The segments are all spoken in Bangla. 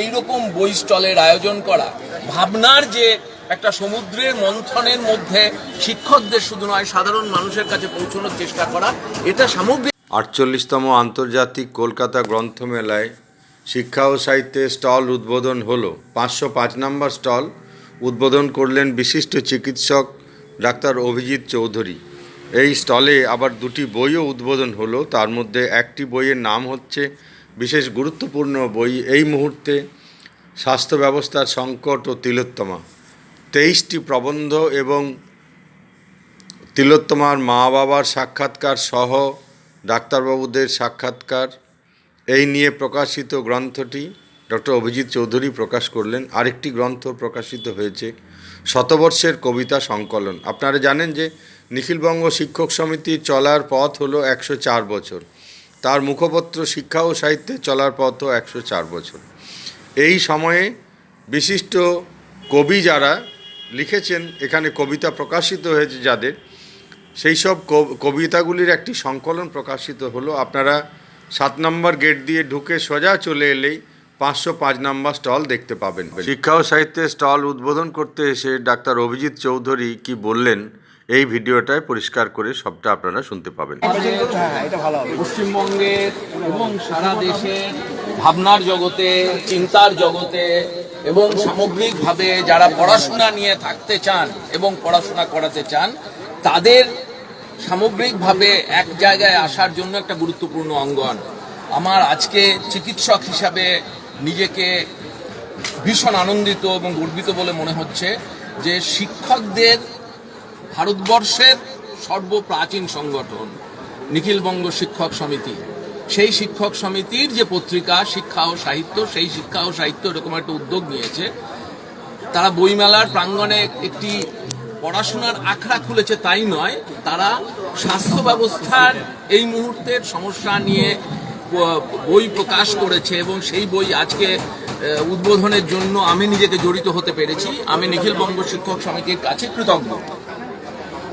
এইরকম বই স্টলের আয়োজন করা, ভাবনার যে একটা সমুদ্রের মন্থনের মধ্যে শিক্ষকদের শুধু নয়, সাধারণ মানুষের কাছে পৌঁছানোর চেষ্টা করা, এটা সামগ্রিক আটচল্লিশতম আন্তর্জাতিক কলকাতা গ্রন্থমেলায় শিক্ষা ও সাহিত্যের স্টল উদ্বোধন হলো। পাঁচশো পাঁচ নম্বর স্টল উদ্বোধন করলেন বিশিষ্ট চিকিৎসক ডাক্তার অভিজিৎ চৌধুরী। এই স্টলে আবার দুটি বইও উদ্বোধন হলো, তার মধ্যে একটি বইয়ের নাম হচ্ছে বিশেষ গুরুত্বপূর্ণ বই এই মুহূর্তে স্বাস্থ্য ব্যবস্থার সংকট ও তিলোত্তমা। তেইশটি প্রবন্ধ এবং তিলোত্তমার মা বাবার সাক্ষাৎকার সহ ডাক্তারবাবুদের সাক্ষাৎকার, এই নিয়ে প্রকাশিত গ্রন্থটি ডক্টর অভিজিৎ চৌধুরী প্রকাশ করলেন। আরেকটি গ্রন্থ প্রকাশিত হয়েছে, শতবর্ষের কবিতা সংকলন। আপনারা জানেন যে নিখিলবঙ্গ শিক্ষক সমিতি চলার পথ হলো একশো চার বছর। তার মুখপত্র, শিক্ষা ও সাহিত্যে চলার পথও একশো চার বছর। এই সময়ে বিশিষ্ট কবি যারা লিখেছেন, এখানে কবিতা প্রকাশিত হয়েছে যাদের, সেই সব কব- কবিতাগুলির একটি সংকলন প্রকাশিত হলো। আপনারা সাত নম্বর গেট দিয়ে ঢুকে সোজা চলে এলেই পাঁচশো পাঁচ নম্বর স্টল দেখতে পাবেন। শিক্ষা ও সাহিত্যের স্টল উদ্বোধন করতে এসে ডাক্তার অভিজিৎ চৌধুরী কি বললেন এই ভিডিওটায় পরিষ্কার করে সবটা আপনারা শুনতে পাবেন। পশ্চিমবঙ্গের এবং সারা দেশে ভাবনার জগতে, চিন্তার জগতে এবং সামগ্রিকভাবে যারা পড়াশোনা নিয়ে থাকতে চান এবং পড়াশোনা করাতে চান, তাদের সামগ্রিকভাবে এক জায়গায় আসার জন্য একটা গুরুত্বপূর্ণ অঙ্গন। আমার আজকে চিকিৎসক হিসাবে নিজেকে ভীষণ আনন্দিত এবং গর্বিত বলে মনে হচ্ছে যে শিক্ষকদের ভারতবর্ষের সর্বপ্রাচীন সংগঠন, নিখিলবঙ্গ শিক্ষক সমিতি। সেই শিক্ষক সমিতির যে পত্রিকা, শিক্ষা ও সাহিত্য, সেই শিক্ষা ও সাহিত্য এরকম একটা উদ্যোগ নিয়েছে। তারা বইমেলার প্রাঙ্গণে একটি পড়াশোনার আখড়া খুলেছে তাই নয়, তারা স্বাস্থ্য ব্যবস্থার এই মুহূর্তের সমস্যা নিয়ে বই প্রকাশ করেছে এবং সেই বই আজকে উদ্বোধনের জন্য আমি নিজেকে জড়িত হতে পেরেছি। আমি নিখিলবঙ্গ শিক্ষক সমিতির কাছে কৃতজ্ঞ।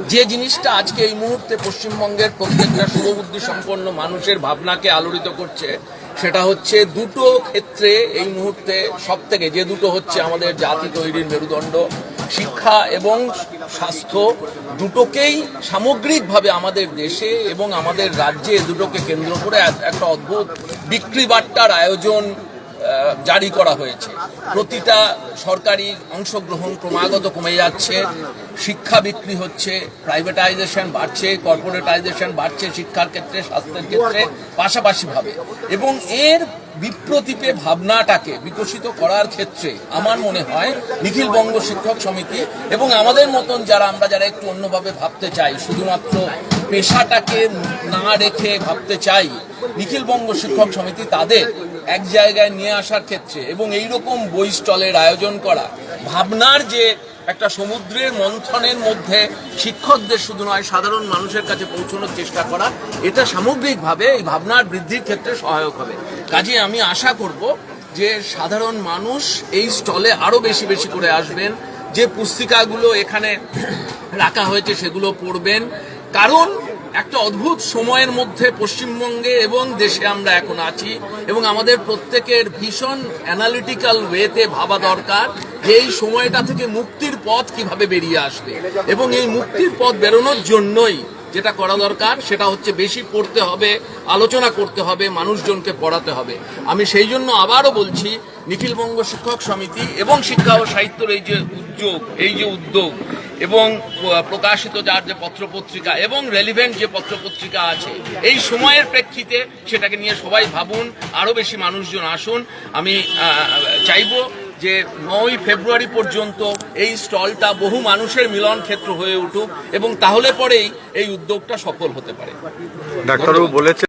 যে জিনিসটা আজকে এই মুহূর্তে পশ্চিমবঙ্গের প্রত্যেকটা শুভবুদ্ধি সম্পন্ন মানুষের ভাবনাকে আলোড়িত করছে, সেটা হচ্ছে দুটো ক্ষেত্রে এই মুহূর্তে সব থেকে যে দুটো হচ্ছে আমাদের জাতি তৈরির মেরুদণ্ড, শিক্ষা এবং স্বাস্থ্য, দুটোকেই সামগ্রিকভাবে আমাদের দেশে এবং আমাদের রাজ্যে দুটোকে কেন্দ্র করে এক- একটা অদ্ভুত বিক্রি বার্তার আয়োজন জারি করা হয়েছে। প্রতিটা সরকারি অংশগ্রহণ ক্রমাগত কমে যাচ্ছে, শিক্ষা বিক্রি হচ্ছে প্রাইভেটাইজেশন বাড়ছে কর্পোরেটাইজেশন বাড়ছে, শিক্ষার ক্ষেত্রে, স্বাস্থ্যের ক্ষেত্রে পাশাপাশিভাবে। এবং এর বিপ্রতীপে ভাবনাটাকে বিকশিত করার ক্ষেত্রে আমার মনে হয় নিখিল বঙ্গ শিক্ষক সমিতি এবং আমাদের মতন যারা আমরা যারা একটু অন্যভাবে ভাবতে চাই, শুধুমাত্র পেশাটাকে না রেখে ভাবতে চাই, নিখিল বঙ্গ শিক্ষক সমিতি তাদের এক জায়গায় নিয়ে আসার ক্ষেত্রে এবং এই রকম বই স্টলের আয়োজন করা, ভাবনার যে একটা সমুদ্রের মন্থনের মধ্যে শিক্ষকদের শুধু নয়, সাধারণ মানুষের কাছে পৌঁছানোর চেষ্টা করা, এটা সামগ্রিকভাবে এই ভাবনার বৃদ্ধির ক্ষেত্রে সহায়ক হবে। কাজে আমি আশা করব যে সাধারণ মানুষ এই স্টলে আরও বেশি বেশি করে আসবেন, যে পুস্তিকাগুলো এখানে রাখা হয়েছে সেগুলো পড়বেন। কারণ একটা অদ্ভুত সময়ের মধ্যে পশ্চিমবঙ্গে এবং দেশে আমরা এখন আছি এবং আমাদের প্রত্যেকের ভীষণ অ্যানালিটিক্যাল ওয়েতে ভাবা দরকার যে এই সময়টা থেকে মুক্তির পথ কীভাবে বেরিয়ে আসবে। এবং এই মুক্তির পথ বেরোনোর জন্যই যেটা করা দরকার, সেটা হচ্ছে বেশি পড়তে হবে, আলোচনা করতে হবে, মানুষজনকে পড়াতে হবে। আমি সেই জন্য আবারও বলছি, নিখিলবঙ্গ শিক্ষক সমিতি এবং শিক্ষা ও সাহিত্যের এই যে উদ্যোগ, এই যে উদ্যোগ এবং প্রকাশিত যার যে পত্রপত্রিকা এবং রেলিভেন্ট যে পত্রপত্রিকা আছে, এই সময়ের প্রেক্ষিতে সেটাকে নিয়ে সবাই ভাবুন আরও বেশি মানুষজন আসুন। আমি চাইব যে নয় ফেব্রুয়ারি পর্যন্ত এই স্টলটা বহু মানুষের মিলন ক্ষেত্র হয়ে উঠুক এবং তাহলে পরেই এই উদ্যোগটা সফল হতে পারে। ডাক্তারবাবু বলেছেন